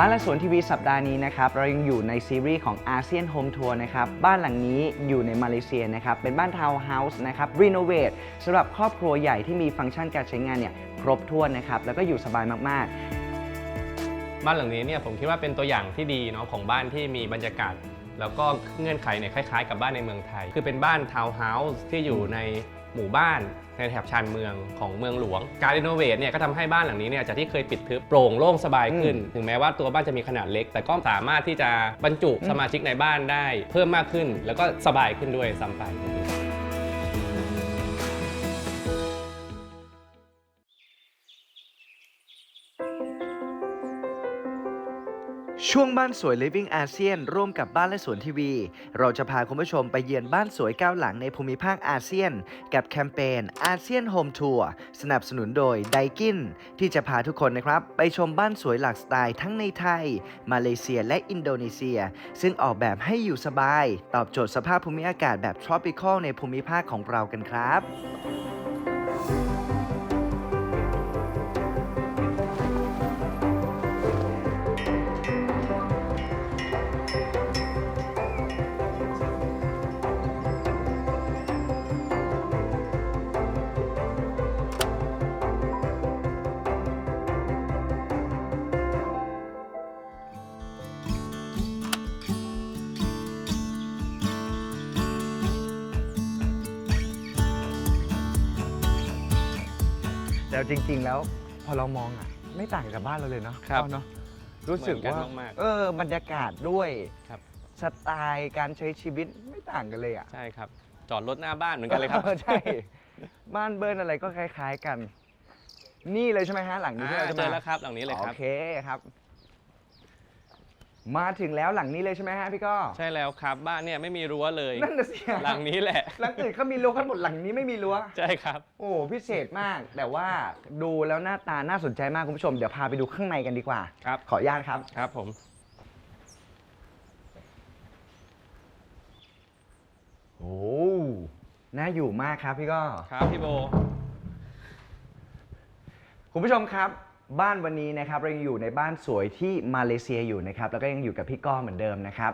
บ้านและสวนทีวีสัปดาห์นี้นะครับเรายังอยู่ในซีรีส์ของอาเซียนโฮมทัวร์นะครับบ้านหลังนี้อยู่ในมาเลเซียนะครับเป็นบ้านทาวน์เฮาส์นะครับรีโนเวทสำหรับครอบครัวใหญ่ที่มีฟังก์ชันการใช้งานเนี่ยครบถ้วนนะครับแล้วก็อยู่สบายมากบ้านหลังนี้เนี่ยผมคิดว่าเป็นตัวอย่างที่ดีเนาะของบ้านที่มีบรรยากาศ แล้วก็เงื่อนไขเนี่ยคล้ายๆ กับบ้านในเมืองไทย คือเป็นบ้านทาวน์เฮาส์ที่อยู่ใน หมู่บ้านในแถบชานเมืองของเมืองหลวง การรีโนเวทเนี่ยก็ทำให้บ้านหลังนี้เนี่ยจากที่เคยปิดทึบโปร่งโล่งสบายขึ้น ถึงแม้ว่าตัวบ้านจะมีขนาดเล็ก แต่ก็สามารถที่จะบรรจุสมาชิกในบ้านได้ เพิ่มมากขึ้นแล้วก็สบายขึ้นด้วยซ้ำไป ช่วงบ้านสวย Living อาเซียนร่วมกับบ้านและสวนทีวี เราจะพาคุณผู้ชมไปเยือนบ้านสวยก้าวหลังในภูมิภาคอาเซียน กับแคมเปญอาเซียนโฮมทัวร์สนับสนุนโดยไดกินที่จะพาทุกคนนะครับ ไปชมบ้านสวยหลากสไตล์ทั้งในไทย มาเลเซียและอินโดนีเซีย ซึ่งออกแบบให้อยู่สบาย ตอบโจทย์สภาพภูมิอากาศแบบ tropical ในภูมิภาคของเรากันครับ แต่จริง ๆ แล้วพอเรามองอะ ไม่ต่างกับบ้านเราเลยเนาะครับเนาะรู้สึกว่าเหมือนกันมากๆ เออบรรยากาศด้วยครับสไตล์การใช้ชีวิตไม่ต่างกันเลยอะใช่ครับ จอดรถหน้าบ้านเหมือนกันเลยครับ ออใช่ บ้านเบิร์นอะไรก็คล้าย ๆกัน นี่เลยใช่ไหมฮะหลังนี้ที่เราจะเจมาอแล้วครับหลังนี้เลยครับ โอเคครับ มาถึงแล้วหลังนี้เลยใช่ไหมฮะพี่ก้อใช่แล้วครับบ้านเนี่ยไม่มีรั้วเลย นั่นน่ะสิหลังนี้แหละ หลังอื่นเขามีรั้วกันหมดหลังนี้ไม่มีรั้ว ใช่ครับ โอ้พิเศษมาก แต่ว่าดูแล้วหน้าตาน่าสนใจมากคุณผู้ชม เดี๋ยวพาไปดูข้างในกันดีกว่า ครับ ขออนุญาตครับ ครับผม โอ้น่าอยู่มากครับพี่ก้อ ครับพี่โบ คุณผู้ชมครับ บ้านวันนี้นะครับเรายังอยู่ในบ้านสวยที่มาเลเซียอยู่นะครับแล้วก็ยังอยู่กับพี่ก้อเหมือนเดิมนะครับ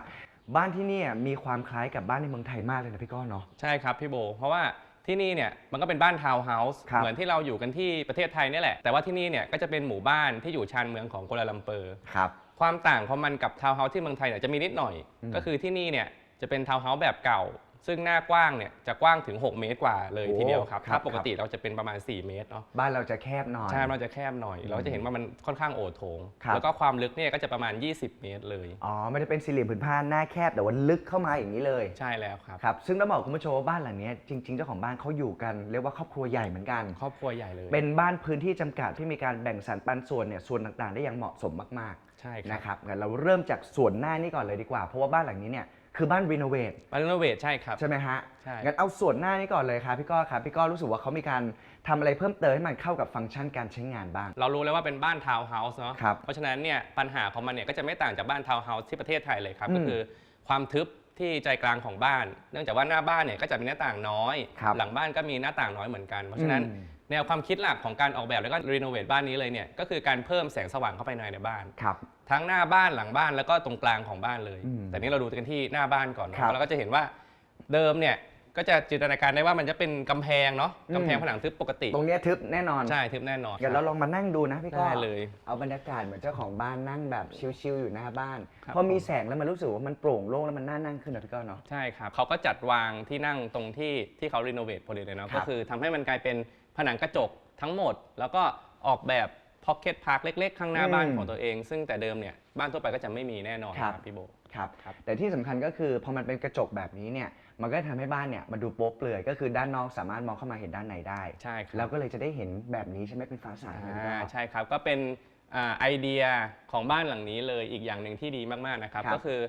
บ้านที่เนี่ยมีความคล้ายกับบ้านในเมืองไทยมากเลยนะพี่ก้อเนาะ ใช่ครับพี่โบ เพราะว่าที่นี่เนี่ยมันก็เป็นบ้านทาวน์เฮาส์ครับเหมือนที่เราอยู่กันที่ประเทศไทยนี่แหละ แต่ว่าที่นี่เนี่ยก็จะเป็นหมู่บ้านที่อยู่ชานเมืองของกัวลาลัมเปอร์ ครับ ความต่างของมันกับทาวน์เฮาส์ที่เมืองไทยเนี่ยจะมีนิดหน่อย อืม ก็คือที่นี่เนี่ยจะเป็นทาวน์เฮาส์แบบเก่า ซึ่งหน้ากว้างเนี่ยจะกว้างถึง 6 เมตรกว่าเลยทีเดียวครับถ้าปกติเราจะเป็นประมาณ 4 เมตรเนาะ บ้านเราจะแคบหน่อย ใช่มันจะแคบหน่อย เราก็จะเห็นว่ามันค่อนข้างโอโถง ครับ แล้วก็ความลึกเนี่ยก็จะประมาณ 20 เมตรเลย อ๋อไม่ได้เป็นสี่เหลี่ยมผืนผ้าหน้าแคบแต่ว่าลึกเข้ามาอย่างนี้เลย ใช่แล้วครับ ครับ ซึ่งต้องบอกคุณผู้ชมว่าบ้านหลังนี้จริง ๆ เจ้าของบ้านเขาอยู่กันเรียกว่าครอบครัวใหญ่เหมือนกัน ครอบครัวใหญ่เลยเป็นบ้านพื้นที่จำกัดที่มีการแบ่งสรรปันส่วนเนี่ยส่วนต่างๆ ได้อย่างเหมาะสมมากใช่ๆ ครับนะครับงั้นเราเริ่มจากส่วนหน้านี่ก่อนเลยดีกว่า เพราะว่าบ้านหลังนี้เนี่ย คือบ้านรีโนเวทบ้านรีโนเวทใช่ครับ ใช่ไหมฮะใช่ งั้นเอาส่วนหน้านี่ก่อนเลยครับพี่ก้อครับพี่ก้อรู้สึกว่าเขามีการทำอะไรเพิ่มเติมให้มันเข้ากับฟังก์ชันการใช้งานบ้าง เรารู้แล้วว่าเป็นบ้านทาวน์เฮาส์เนาะ ครับ เพราะฉะนั้นเนี่ยปัญหาของมันเนี่ยก็จะไม่ต่างจากบ้านทาวน์เฮาส์ที่ประเทศไทยเลยครับอืมก็คือความทึบที่ใจกลางของบ้าน เนื่องจากว่าหน้าบ้านเนี่ยก็จะมีหน้าต่างน้อย ครับหลังบ้านก็มีหน้าต่างน้อยเหมือนกัน เพราะฉะนั้นอืม แนวความคิดหลักของการออกแบบแล้วก็รีโนเวทบ้านนี้เลยเนี่ยก็คือการเพิ่มแสงสว่างเข้าไปในในบ้าน ครับ ทั้งหน้าบ้านหลังบ้านแล้วก็ตรงกลางของบ้านเลย อืมแต่นี้เราดูกันที่หน้าบ้านก่อนครับแล้วก็จะเห็นว่าเดิมเนี่ยก็จะจินตนาการได้ว่ามันจะเป็นกำแพงเนาะอืม กำแพงผนังทึบปกติตรงเนี้ยทึบแน่นอนใช่ทึบแน่นอน เดี๋ยวเราลองมานั่งดูนะพี่ก้อได้เลยเอาบรรยากาศเหมือนเจ้าของบ้านนั่งแบบชิลๆอยู่หน้าบ้าน ครับพอมีแสงแล้วมันรู้สึกว่ามันโปร่งโล่งแล้วมันน่านั่งขึ้นนะพี่ก้อเนาะ ใช่ครับเขาก็จัดวางที่นั่งตรงที่ที่เขารีโนเวทพอดีเลยเนาะครับ ก็คือทำให้มันกลายเป็น ผนังกระจกทั้งหมด แล้วก็ออกแบบพ็อกเก็ตพาร์คเล็ก ๆ ข้างหน้าบ้านของตัวเอง ซึ่งแต่เดิมเนี่ยบ้านทั่วไปก็จะไม่มีแน่นอนครับพี่โบ ครับ ครับ แต่ที่สำคัญก็คือพอมันเป็นกระจกแบบนี้เนี่ย มันก็ทำให้บ้านเนี่ยมาดูโป๊เปลือยก็คือด้านนอกสามารถมองเข้ามาเห็นด้านในได้ ใช่ครับ แล้วก็เลยจะได้เห็นแบบนี้ใช่ไหมเป็นฟ้าใสนะพี่ก้อ่าอใช่ครับ ก็เป็นอ่าไอเดียของบ้านหลังนี้เลยอีกอย่างหนึ่งที่ดีมากๆนะครับ ครับก็คือ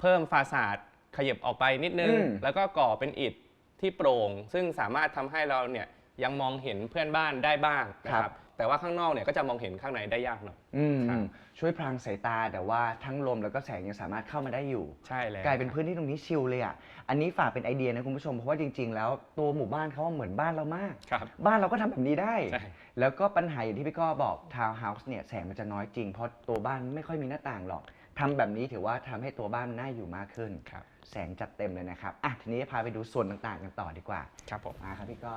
เพิ่มฟาสาดขยับออกไปนิดนึง อืมแล้วก็ก่อเป็นอิฐที่โปร่ง ซึ่งสามารถทำให้เราเนี่ย ยังมองเห็นเพื่อนบ้านได้บ้างนะครับแต่ว่าข้างนอกเนี่ยก็จะมองเห็นข้างในได้ยากหน่อย อืมครับ ช่วยพรางสายตาแต่ว่าทั้งลมแล้วก็แสงยังสามารถเข้ามาได้อยู่ ใช่แล้วกลายเป็นพื้นที่ตรงนี้ชิลเลยอะ อันนี้ฝากเป็นไอเดียนะคุณผู้ชม เพราะว่าจริง ๆ แล้วตัวหมู่บ้านเขาเหมือนบ้านเรามาก ครับ บ้านเราก็ทำแบบนี้ได้ ใช่ แล้วก็ปัญหาอย่างที่พี่ก้อบอกทาวน์เฮาส์เนี่ยแสงมันจะน้อยจริง เพราะตัวบ้านไม่ค่อยมีหน้าต่างหรอกทำแบบนี้ถือว่าทำให้ตัวบ้านมันน่าอยู่มากขึ้น ครับ แสงจัดเต็มเลยนะครับ อะทีนี้พาไปดูส่วนต่างๆกันต่อดีกว่า ครับผม มาครับพี่ก้อ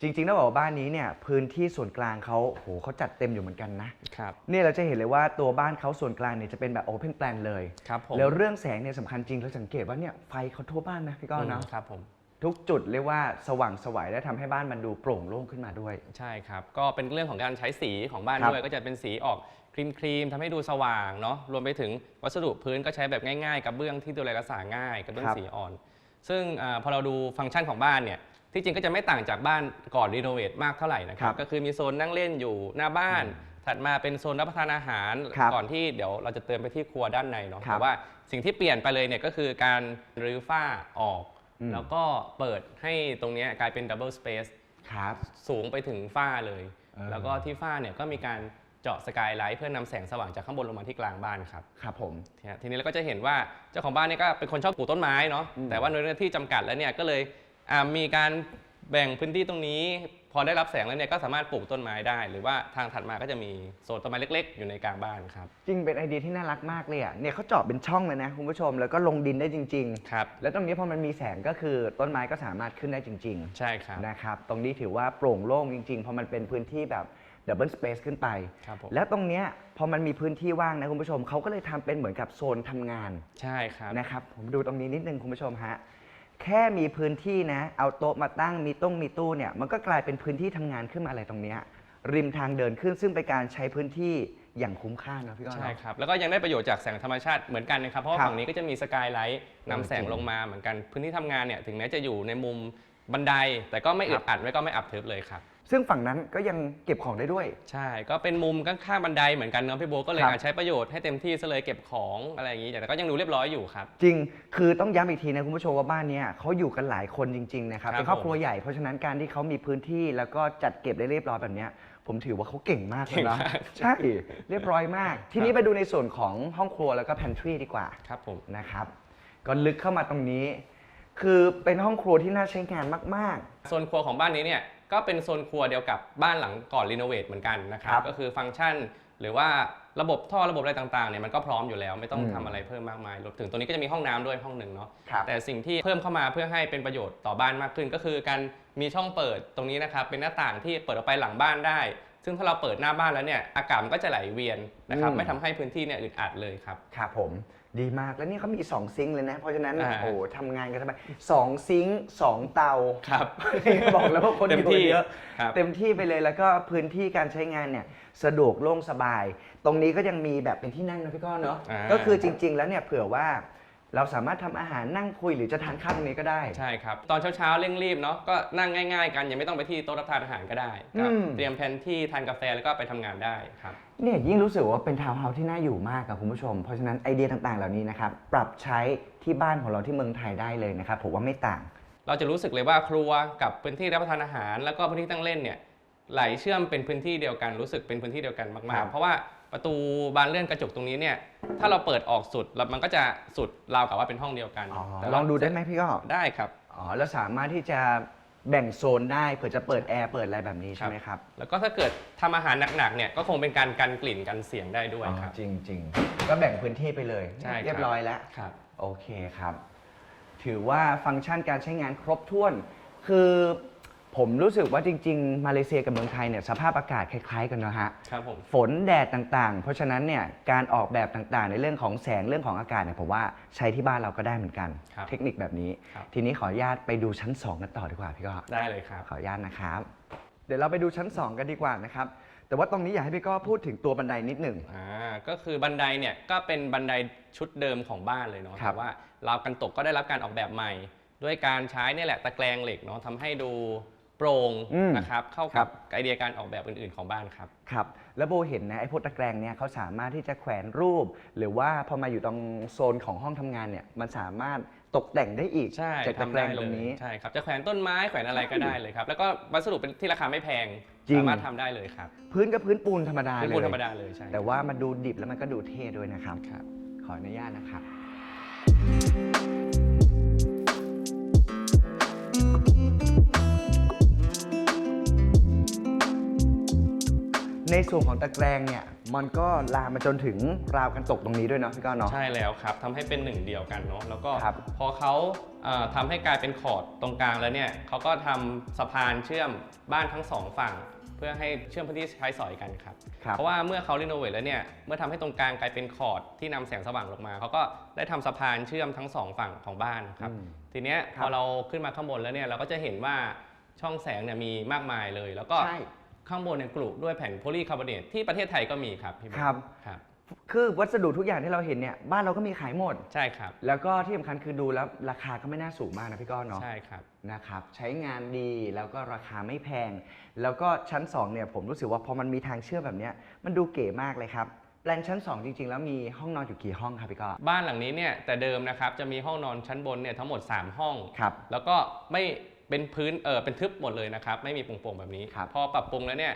จริงๆต้องบอกว่าบ้านนี้เนี่ยพื้นที่ส่วนกลางเขาโหเขาจัดเต็มอยู่เหมือนกันนะครับเนี่ยเราจะเห็นเลยว่าตัวบ้านเขาส่วนกลางเนี่ยจะเป็นแบบโอเพนแปลนเลยครับผมแล้วเรื่องแสงเนี่ยสำคัญจริงเราสังเกตว่าเนี่ยไฟเขาทั่วบ้านนะพี่ก้อเนาะอืมครับผมทุกจุดเรียกว่าสว่างไสวัยและทำให้บ้านมันดูโปร่งโล่งขึ้นมาด้วย ใช่ครับ ก็เป็นเรื่องของการใช้สีของบ้านครับด้วย ก็จะเป็นสีออกครีมครีมๆทำให้ดูสว่างเนาะรวมไปถึงวัสดุพื้นก็ใช้แบบง่ายๆ กับเบื้องที่ดูแลรักษาง่ายกับเบื้องสีอ่อน ซึ่งอาพอเราดูฟังก์ชันของบ้านเนี่ย ที่จริงก็จะไม่ต่างจากบ้านก่อนรีโนเวทมากเท่าไหร่นะคครัรับบก็คือมีโซนนั่งเล่นอยู่หน้าบ้าน ถัดมาเป็นโซนรับประทานอาหารครับก่อนที่เดี๋ยวเราจะเติมไปที่ครัวด้านในเนาะครับแต่ว่าสิ่งที่เปลี่ยนไปเลยเนี่ยก็คือการรื้อฝ้าออก อืม แล้วก็เปิดให้ตรงเนี้ยกลายเป็นดับเบิลสเปซ ครับ สูงไปถึงฝ้าเลย เออ แล้วก็ที่ฝ้าเนี่ยก็มีการเจาะสกายไลท์เพื่อนำแสงสว่างจากข้างบนลงมาที่กลางบ้านครับครับผม ทีนี้ทีนี้เราก็จะเห็นว่าเจ้าของบ้านเนี่ยก็เป็นคนชอบปลูกต้นไม้เนาะ อืมแต่ว่าในเนื้อที่จำกัดแล้วเนี่ยก็เลยอ่า มีการแบ่งพื้นที่ตรงนี้ พอได้รับแสงแล้วเนี่ยก็สามารถปลูกต้นไม้ได้ หรือว่าทางถัดมาก็จะมีโซนต้นไม้เล็ก ๆ อยู่ในกลางบ้านครับ จริงเป็นไอเดียที่น่ารักมากเลยอะเนี่ยเขาเจาะเป็นช่องเลยนะคุณผู้ชมแล้วก็ลงดินได้จริงครับๆแล้วตรงนี้พอมันมีแสงก็คือต้นไม้ก็สามารถขึ้นได้จริงใช่ครับๆนะครับตรงนี้ถือว่าโปร่งโล่งจริงๆเพราะมันเป็นพื้นที่แบบดับเบิลสเปซขึ้นไป ครับผม แล้วตรงเนี้ยพอมันมีพื้นที่ว่างนะคุณผู้ชมเขาก็เลยทำเป็นเหมือนกับโซนทำงาน ใช่ครับ นะครับผมดูตรงนี้นิดนึงคุณผู้ชมฮะ แค่มีพื้นที่นะ เอาโต๊ะมาตั้งมีต้งมีตู้เนี่ยมันก็กลายเป็นพื้นที่ทำงานขึ้นมาอะไรตรงเนี้ยริมทางเดินขึ้นซึ่งเป็นการใช้พื้นที่อย่างคุ้มค่าเนอะพี่ก้องใช่เนาะครับ แล้วก็ยังได้ประโยชน์จากแสงธรรมชาติเหมือนกันนะครับ เพราะว่าครับฝั่งนี้ก็จะมีสกายไลท์นำแสงจริงลงมาเหมือนกัน พื้นที่ทำงานเนี่ยถึงแม้จะอยู่ในมุมบันได แต่ก็ไม่อึครัดบอัดและก็ไม่อับทึบเลยครับ ซึ่งฝั่งนั้นก็ยังเก็บของได้ด้วย ใช่ ก็เป็นมุมข้างๆบันไดเหมือนกันเนาะพี่โบก็เลยครับ อาจใช้ประโยชน์ให้เต็มที่ซะเลยเก็บของอะไรอย่างนี้แต่ก็ยังดูเรียบร้อยอยู่ครับ จริง คือต้องย้ำอีกทีนะคุณผู้ชมว่าบ้านเนี้ยเขาอยู่กันหลายคนจริงๆนะครับครับเป็นครอบครัวใหญ่เพราะฉะนั้นการที่เขามีพื้นที่แล้วก็จัดเก็บได้เรียบร้อยแบบเนี้ยผมถือว่าเขาเก่งมากเลยนะเก่งมากใช่เรียบร้อยมาก ทีนี้ไปดูในส่วนของห้องครัวแล้วก็ pantry ดีกว่า ครับผม นะครับก็ลึกเข้ามาตรงนี้ คือเป็นห้องครัวที่น่าใช้งานมากโซนครัวของบ้านนี้เนี่ย ก็เป็นโซนครัวเดียวกับบ้านหลังก่อนรีโนเวทเหมือนกันนะครัครับบก็คือฟังก์ชัน หรือว่าระบบท่อระบบอะไรต่างๆเนี่ยมันก็พร้อมอยู่แล้วไม่ต้องอืมทำอะไรเพิ่มมากมายรวมถึงตัวนี้ก็จะมีห้องน้ำด้วยห้องหนึ่งเนาะๆครับ แต่สิ่งที่เพิ่มเข้ามาเพื่อให้เป็นประโยชน์ต่อบ้านมากขึ้น ก็คือการมีช่องเปิดตรงนี้นะครับเป็นหน้าต่างที่เปิดออกไปหลังบ้านได้ ซึ่งถ้าเราเปิดหน้าบ้านแล้วเนี่ยอากาศมันก็จะไหลเวียนนะครับอืม ไม่ทำให้พื้นที่เนี่ยอึดอัดเลยครับ ครับผม ดีมากแล้วนี่เขามี 2 ซิงค์เลยนะ เพราะฉะนั้นอ่า โอ้โหทำงานกันสบายสองซิงค์สองเตา ครับบอกแล้วว่าคนเต็มอยู่ที่เยอะ ครับ เต็มที่ไปเลยแล้วก็พื้นที่การใช้งานเนี่ยสะดวกโล่งสบาย ตรงนี้ก็ยังมีแบบเป็นที่นั่งนะพี่ก้อนเนาะอ่าก็คือจริง ๆ แล้วเนี่ยเผื่อว่า เราสามารถทำอาหารนั่งคุยหรือจะทานข้าวตรงนี้ก็ได้ ใช่ครับ ตอนเช้าๆเร่งรีบเนาะก็นั่งง่าย ๆ กันยังไม่ต้องไปที่โต๊ะรับทานอาหารก็ได้ก็อืม เตรียมแผนที่ทานกาแฟแล้วก็ไปทำงานได้ครับ เนี่ยยิ่งรู้สึกว่าเป็นทาวน์เฮาส์ที่น่าอยู่มากกับคุณผู้ชม เพราะฉะนั้นไอเดียต่างๆ เหล่านี้นะครับ ปรับใช้ที่บ้านของเราที่เมืองไทยได้เลยนะครับ ผมว่าไม่ต่าง เราจะรู้สึกเลยว่าครัวกับพื้นที่รับประทานอาหาร แล้วก็พื้นที่ตั้งเล่นเนี่ยไหลเชื่อมเป็นพื้นที่เดียวกันรู้สึกเป็นพื้นที่เดียวกันคมารัก บ ๆ เพราะว่า ประตูบานเลื่อนกระจกตรงนี้เนี่ย ถ้าเราเปิดออกสุดแล้วมันก็จะสุดราวกับว่าเป็นห้องเดียวกันอ๋อแต่ลเราองดูได้ไหมพี่ก็ได้ครับ อ๋อแล้วสามารถที่จะแบ่งโซนได้เผื่อจะเปิดแอร์เปิดอะไรแบบนี้ใช่ไหมครับแล้วก็ถ้าเกิดทำอาหารหนักๆเนี่ยก็คงเป็นการกันกลิ่นกันเสียงได้ด้วยครับจริงจริงๆ ก็แบ่งพื้นที่ไปเลย ใช่ครับ เรียบร้อยแล้ว ครับ โอเคครับ ถือว่าฟังก์ชันการใช้งานครบถ้วน คือ ผมรู้สึกว่าจริง ๆ มาเลเซียกับเมืองไทยเนี่ยสภาพอากาศคล้าย ๆ กันนะฮะ ครับผม ฝนแดดต่างๆ เพราะฉะนั้นเนี่ยการออกแบบต่างๆ ในเรื่องของแสงเรื่องของอากาศเนี่ยผมว่าใช้ที่บ้านเราก็ได้เหมือนกัน ครับเทคนิคแบบนี้ ครับ ทีนี้ขออนุญาตไปดูชั้น 2 กันต่อดีกว่าพี่ก็ได้เลยครับ ขออนุญาตนะครับ เดี๋ยวเราไปดูชั้น 2 กันดีกว่านะครับ แต่ว่าตรงนี้อยากให้พี่ก็พูดถึงตัวบันไดนิดหนึ่ง อ่า ก็คือบันไดเนี่ยก็เป็นบันไดชุดเดิมของบ้านเลยเนาะ ครับ แต่ว่าราวกันตกก็ได้รับการออกแบบใหม่ ด้วยการใช้เนี่ยแหละตะแกรงเหล็กเนาะทำให้ดู โปร่งอืมนะครับเข้าครักับบ ไอเดียการออกแบบอื่นๆของบ้านครับ ครับแล้วโบเห็นนะไอ้พวกตะแกรงเนี่ยเขาสามารถที่จะแขวนรูป หรือว่าพอมาอยู่ตรงโซนของห้องทำงานเนี่ยมันสามารถตกแต่งได้อีกใช่จากตะทำแกรได้งเลตรงยนี้ใช่ครับจะแขวนต้นไม้แขวนอะไรก็ได้เลยครับแล้วก็วัสดุเป็นที่ราคาไม่แพงจริง สามารถทำได้เลยครับพื้นก็พื้นปูนธรรมดาเป็นเลปูนยธรรมดาเลยใช่แต่ว่ามันดูดิบแล้วมันก็ดูเท่ด้วยนะครับ ครับ ขออนุญาตนะครับ ในส่วนของตะแกรงเนี่ยมันก็ลามมาจนถึงราวกันตกตรงนี้ด้วยเนาะพี่ก้อนเนาะ ใช่แล้วครับทำให้เป็นหนึ่งเดียวกันเนาะแล้วก็ครับ พอเขาเอ่อทำให้กลายเป็นขอดตรงกลางแล้วเนี่ยเขาก็ทำสะพานเชื่อมบ้านทั้งสองฝั่ง เพื่อให้เชื่อมพื้นที่ใช้สอยกันครับ ครับ เพราะว่าเมื่อเขารีโนเวทแล้วเนี่ย เมื่อทำให้ตรงกลางกลายเป็นขอดที่นำแสงสว่างลงมา เขาก็ได้ทำสะพานเชื่อมทั้งสองฝั่งของบ้านครับ อืมทีเนี้ยคพรับอเราขึ้นมาข้างบนแล้วเนี่ยเราก็จะเห็นว่าช่องแสงเนี่ยมีมากมายเลย แล้วก็ใช่ ข้างบนเนี่ยกลุด้วยแผ่นโพลีคาร์บอเนตที่ประเทศไทยก็มีครับพี่เบิครับ ครับ คือวัสดุทุกอย่างที่เราเห็นเนี่ยบ้านเราก็มีขายหมด ใช่ครับ แล้วก็ที่สำคัญคือดูแล้วราคาก็ไม่น่าสูงมากนะพี่ก้อนเนาะ ใช่ครับ นะครับ ใช้งานดีแล้วก็ราคาไม่แพง แล้วก็ชั้น2เนี่ยผมรู้สึกว่าพอมันมีทางเชื่อมแบบเนี้ยมันดูเก๋มากเลยครับแปลนชั้น 2 จริง ๆ แล้วมีห้องนอนอยู่กี่ห้องครับพี่ก้อนบ้านหลังนี้เนี่ยแต่เดิมนะครับจะมีห้องนอนชั้นบนเนี่ยทั้งหมด 3 ห้อง ครับ แล้วก็ไม่ เป็นพื้นเออเป็นทึบหมดเลยนะครับไม่มีโปร่งๆแบบนี้ ครับพอปรับปรุงแล้วเนี่ย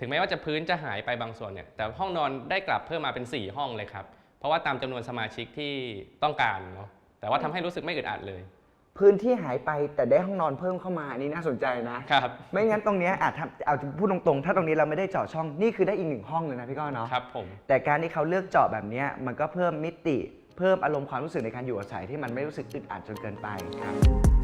ถึงแม้ว่าจะพื้นจะหายไปบางส่วนเนี่ยแต่ห้องนอนได้กลับเพิ่มมาเป็น 4 ห้องเลยครับ เพราะว่าตามจำนวนสมาชิกที่ต้องการเนาะแต่ว่าทำให้รู้สึกไม่อึดอัดเลยพื้นที่หายไปแต่ได้ห้องนอนเพิ่มเข้ามาอันนี่น่าสนใจนะ ครับไม่งั้นตรงเนี้ยอาจทำเอาพูดตรงๆ ถ้าตรงนี้เราไม่ได้เจาะช่องนี่คือได้อีกหนึ่งห้องเลยนะพี่ก้อนเนาะครับผมแต่การที่เขาเลือกเจาะแบบเนี้ยมันก็เพิ่มมิติ เพิ่มอารมณ์ความรู้สึกในการอยู่อาศัยที่มันไม่รู้สึกอึดอัดจนเกินไปครับ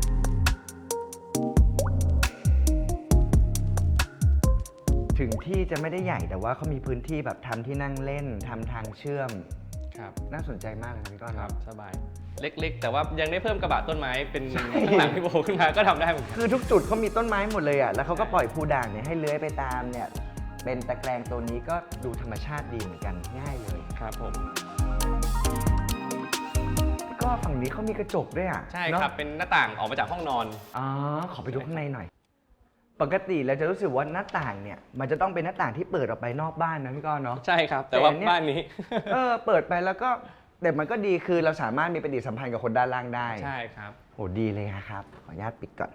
ถึงที่จะไม่ได้ใหญ่แต่ว่าเขามีพื้นที่แบบทำที่นั่งเล่นทำทางเชื่อม ครับน่าสนใจมากเลยนะพี่ก้อนคครัรับบสบาย เล็กๆ แต่ว่ายังได้เพิ่มกระบะต้นไม้เป็นใช่ข้างหลังพี่โบขึ้นมาก็ทำได้เหมือนกันคือทุกจุดเขามีต้นไม้หมดเลยอะแล้วเขาก็ปล่อยภูด่างเนี่ยให้เลื้อยไปตามเนี่ยเป็นตะแกรงตัวนี้ก็ดูธรรมชาติดีเหมือนกันง่ายเลยครับผมก็ฝั่งนี้เขามีกระจกด้วยอะใช่เนอะครับ เป็นหน้าต่างออกมาจากห้องนอน อ๋อขอไปดูข้างในหน่อย ปกติเราจะรู้สึกว่าหน้าต่างเนี่ย มันจะต้องเป็นหน้าต่างที่เปิดออกไปนอกบ้านนะพี่ก้อนเนาะ ใช่ครับ แต่ว่าแต่อันเนี้ยบ้านนี้ เออเปิดไปแล้วก็แต่มันก็ดีคือเราสามารถมีปฏิสัมพันธ์กับคนด้านล่างได้ ใช่ครับ โหดีเลยครับ ขออนุญาตปิดก่อน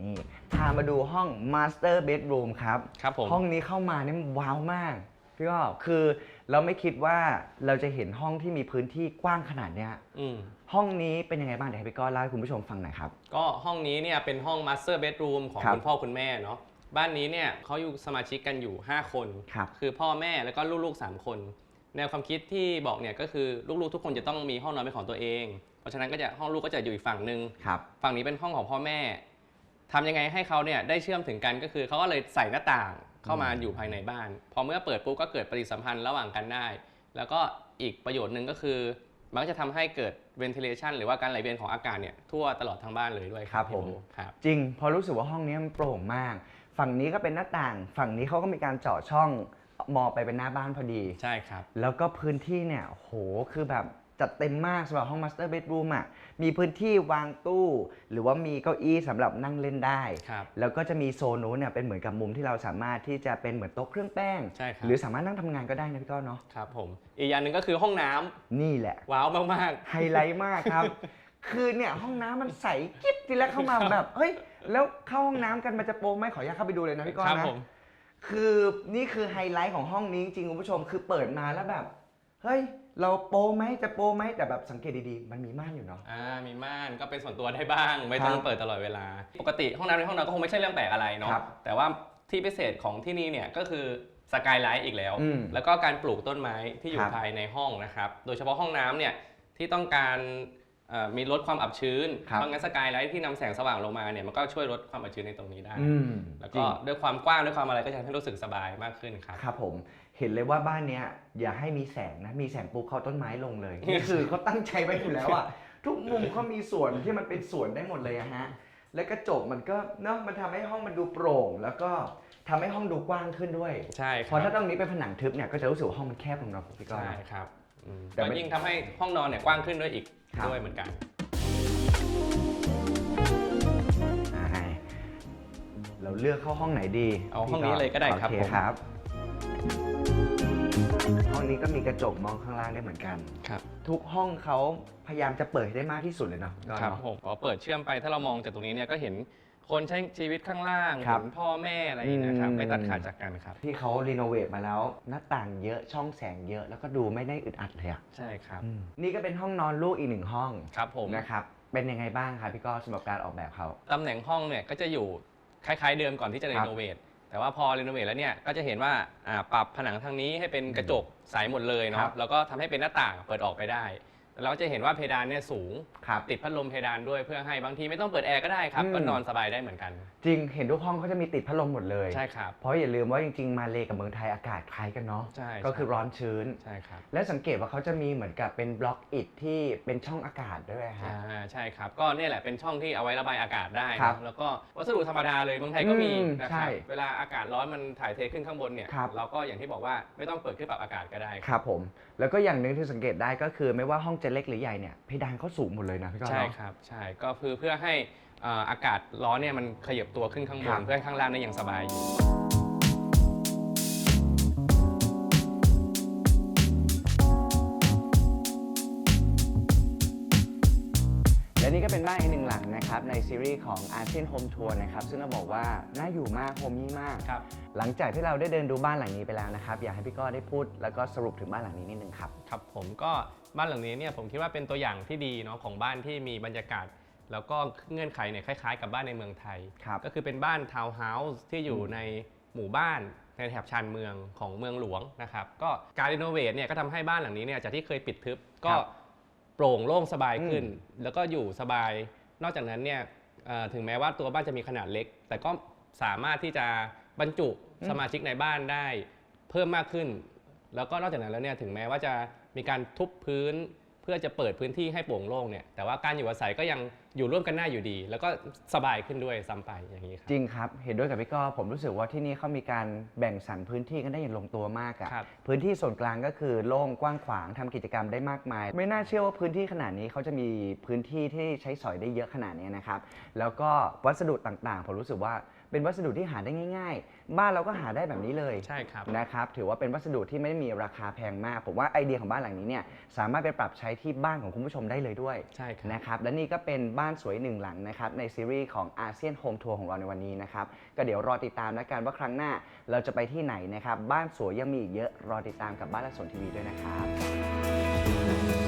นี่พามาดูห้อง Master Bedroom ครับ ครับผม ห้องนี้เข้ามาเนี่ยว้าวมาก พี่ก็คือเราไม่คิดว่าเราจะเห็นห้องที่มีพื้นที่กว้างขนาดเนี้ยอืม ห้องนี้เป็นยังไงบ้างเดี๋ยวให้พี่ก้อนเล่าให้คุณผู้ชมฟังหน่อยครับ ก็ห้องนี้เนี่ยเป็นห้อง Master Bedroom ของครับคุณพ่อคุณแม่เนาะบ้านนี้เนี่ยเขาอยู่สมาชิกกันอยู่ 5 คนครับคือพ่อแม่แล้วก็ลูกๆ 3 คน แนวความคิดที่บอกเนี่ยก็คือลูกๆ ทุกคนจะต้องมีห้องนอนเป็นของตัวเอง เพราะฉะนั้นก็จะห้องลูกก็จะอยู่อีกฝั่งหนึ่งครับ ฝั่งนี้เป็นห้องของพ่อแม่ทำยังไงให้เขาเนี่ยได้เชื่อมถึงกันก็คือเขาก็เลยใส่หน้าต่าง เข้ามาอยู่ภายในบ้าน พอเมื่อเปิดปุ๊บก็เกิดปฏิสัมพันธ์ระหว่างกันได้ แล้วก็อีกประโยชน์หนึ่งก็คือมันก็จะทำให้เกิด ventilation หรือว่าการไหลเวียนของอากาศเนี่ยทั่วตลอดทั้งบ้านเลยด้วยครับพี่ผมโครับจริง พอรู้สึกว่าห้องนี้มันโปร่งมาก ฝั่งนี้ก็เป็นหน้าต่าง ฝั่งนี้เขาก็มีการเจาะช่องมองไปเป็นหน้าบ้านพอดี ใช่ครับ แล้วก็พื้นที่เนี่ยโหคือแบบ จัดเต็มมากสำหรับห้อง Master Bedroom อะมีพื้นที่วางตู้ หรือว่ามีเก้าอี้สำหรับนั่งเล่นได้ ครับ แล้วก็จะมีโซนนู้นเนี่ยเป็นเหมือนกับมุมที่เราสามารถที่จะเป็นเหมือนโต๊ะเครื่องแป้ง ใช่ครับ หรือสามารถนั่งทำงานก็ได้นะพี่ก้อนเนาะครับผม อีกอย่างหนึ่งก็คือห้องน้ำนี่แหละ ว้าวมาก ไฮไลท์มากครับ คือเนี่ยห้องน้ำมันใสกิ๊บทีแรกเข้ามาแบบเฮ้ยแล้วเข้าห้องน้ำกันมันจะโปรไหมขออนุญาตเข้าไปดูเลยนะพี่ก้อๆครันนะ ผม คือนี่คือไฮไลท์ของห้องนี้จริงๆคุณผู้ชมคือเปิดมาแล้วแบบ เฮ้ย เราโปรไหมจะโปรไหมแต่แบบสังเกตดีๆ มันมีม่านอยู่เนาะ อ่ามีม่านก็เป็นส่วนตัวได้บ้าง ไม่ต้อคงรับเปิดตลอดเวลา ปกติห้องน้ำในห้องนอนก็คงไม่ใช่เรื่องแปลกอะไรเนาะครับแต่ว่าที่พิเศษของที่นี่เนี่ยก็คือสกายไลท์อีกแล้ว อืมแล้วก็การปลูกต้นไม้ที่อยู่ครับ ภายในห้องนะครับ โดยเฉพาะห้องน้ำเนี่ยที่ต้องการเอ่อมีลดความอับชื้นครับ เพราะงั้นสกายไลท์ที่นำแสงสว่างลงมาเนี่ยมันก็ช่วยลดความอับชื้นในตรงนี้ได้ อืมแล้วจริก็งด้วยความกว้างด้วยความอะไรก็จะทำให้รู้สึกสบายมากขึ้นครับ ครับผม เห็นเลยว่าบ้านเนี้ยอย่าให้มีแสงนะ มีแสงปุ๊บเขาต้นไม้ลงเลยนี่คือเขาตั้งใจไว้อยู่แล้วอะทุกมุมเขามีส่วนที่มันเป็นส่วนได้หมดเลยอะฮะและกระจกมันก็เนาะมันทำให้ห้องมันดูโปร่ง แล้วก็ทำให้ห้องดูกว้างขึ้นด้วยใช่คพอรับถ้าตรงนี้เป็นผนังทึบเนี่ยก็จะรู้สึกว่าห้องมันแคบลงเนาะพี่ก้อนใช่ครับอืมแต่ก็ไม่ยิ่งทำให้ห้องนอนเนี่ยกว้างขึ้นด้วยอีกครับ ด้วยเหมือนกัน อ่าเราเลือกเข้าห้องไหนดีเอาห้องนี้เลยก็ได้ครับโอเคผม ครับห้อง นี้ก็มีกระจกมองข้างล่างได้เหมือนกัน ครับทุกห้องเขาพยายามจะเปิดให้ได้มากที่สุดเลยเนาะครับเนาะ ผมพอเปิดเชื่อมไปถ้าเรามองจากตรงนี้เนี่ยก็เห็นคนใช้ชีวิตข้างล่างครับเห็นพ่อแม่อะไรอย่างนี้นะครับอืม ไม่ตัดขาดจากกันครับ ที่เขารีโนเวทมาแล้ว หน้าต่างเยอะช่องแสงเยอะแล้วก็ดูไม่ได้อึดอัดเลยอะใช่ครับนี่ก็เป็นห้องนอนลูกอีกหนึ่งห้องครับผมนะครับเป็นยังไงบ้างครับพี่ก้อสำหรับการออกแบบเขา ตำแหน่งห้องเนี่ยก็จะอยู่คล้ายๆเดิมก่อนที่จะครีรับโนเวท แต่ว่าพอรีโนเวทแล้วเนี่ยก็จะเห็นว่าอ่าปรับผนังทางนี้ให้เป็นกระจกใสหมดเลยครัเนาะบแล้วก็ทำให้เป็นหน้าต่างเปิดออกไปได้แล้ว เราก็จะเห็นว่าเพดานเนี่ยสูง ครับ ติดพัดลมเพดานด้วยเพื่อให้บางทีไม่ต้องเปิดแอร์ก็ได้ครับ อืม ก็นอนสบายได้เหมือนกัน จริงเห็นทุกห้องเขาจะมีติดพัดลมหมดเลย ใช่ครับ เพราะอย่าลืมว่าจริงๆ มาเลกับเมืองไทยอากาศคล้ายกันเนาะใช่ก็คือร้อนชื้น ใช่ครับและสังเกตว่าเขาจะมีเหมือนกับเป็นบล็อกอิฐที่เป็นช่องอากาศด้วยฮะ อ่าใช่ครับ ก็เนี่ยแหละเป็นช่องที่เอาไว้ระบายอากาศได้ครับนะแล้วก็วัสดุธรรมดาเลยเมืองไทยก็มีอืมนะคใช่รับเวลาอากาศร้อนมันถ่ายเทขึ้นข้างบนเนี่ยครับ เราก็อย่างที่บอกว่าไม่ต้องเปิดเครื่องปรับอากาศก็ได้ ครับผม แล้วก็อย่างหนึ่งที่สังเกตได้ก็คือไม่ว่าห้องจะเล็กหรือใหญ่เนี่ยเพดานเขาสูงหมดเลยนะพี่ก้องใช่เนาะ ครับใช่ก็คือเพื่อให้อ่าอากาศร้อนเนี่ยมันขยับตัวขึ้นข้างบครันบ เพื่อให้ข้างล่างเนี่ยยังสบายอยู่ นึ่งหลังนะครับในซีรีส์ของอาเซียนโฮมทัวร์นะครับซึ่งเราบอกว่าน่าอยู่มากโฮมยิ่งมาก ครับ หลังจากที่เราได้เดินดูบ้านหลังนี้ไปแล้วนะครับ อยากให้พี่ก้อได้พูดแล้วก็สรุปถึงบ้านหลังนี้นิดนึงครับ ครับผมก็บ้านหลังนี้เนี่ยผมคิดว่าเป็นตัวอย่างที่ดีเนาะของบ้านที่มีบรรยากาศ แล้วก็เงื่อนไขเนี่ยคล้ายๆ กับบ้านในเมืองไทย ครับ ก็คือเป็นบ้านทาวน์เฮาส์ที่อยู่ในหมู่บ้านในแถบชานเมืองของเมืองหลวงนะครับก็การรีโนเวทเนี่ยก็ทำให้บ้านหลังนี้เนี่ยจากที่เคยปิดทึบก็ครับโปร่งโล่งสบายขึ้นอืมแล้วก็อยู่สบาย นอกจากนั้นเนี่ยถึงแม้ว่าตัวบ้านจะมีขนาดเล็ก แต่ก็สามารถที่จะบรรจุสมาชิกในบ้านได้เพิ่มมากขึ้น แล้วก็นอกจากนั้นแล้วเนี่ยถึงแม้ว่าจะมีการทุบพื้น พื่อจะเปิดพื้นที่ให้โปร่งโล่งเนี่ยแต่ว่าการอยู่อาศัยก็ยังอยู่ร่วมกันได้อยู่ดี แล้วก็สบายขึ้นด้วยซ้ำไปอย่างนี้ครับ จริงครับ เห็นด้วยกับพี่ก้อผมรู้สึกว่าที่นี่เขามีการแบ่งสรรพื้นที่กันได้อย่างลงตัวมากอะครับ พื้นที่ส่วนกลางก็คือโล่งกว้างขวางทำกิจกรรมได้มากมาย ไม่น่าเชื่อว่าพื้นที่ขนาดนี้เขาจะมีพื้นที่ที่ใช้สอยได้เยอะขนาดนี้นะครับแล้วก็วัสดุต่างๆ ผมรู้สึกว่า เป็นวัสดุที่หาได้ง่าย ๆ บ้านเราก็หาได้แบบนี้เลยใช่ครับ นะครับ ถือว่าเป็นวัสดุที่ไม่ได้มีราคาแพงมาก ผมว่าไอเดียของบ้านหลังนี้เนี่ยสามารถไปปรับใช้ที่บ้านของคุณผู้ชมได้เลยด้วยใช่ครับ นะครับ และนี่ก็เป็นบ้านสวยหนึ่งหลังนะครับในซีรีส์ของอาเซียนโฮมทัวร์ของเราในวันนี้นะครับ ก็เดี๋ยวรอติดตามแล้วกันว่าครั้งหน้าเราจะไปที่ไหนนะครับ บ้านสวยยังมีอีกเยอะ รอติดตามกับบ้านและสวนทีวีด้วยนะครับ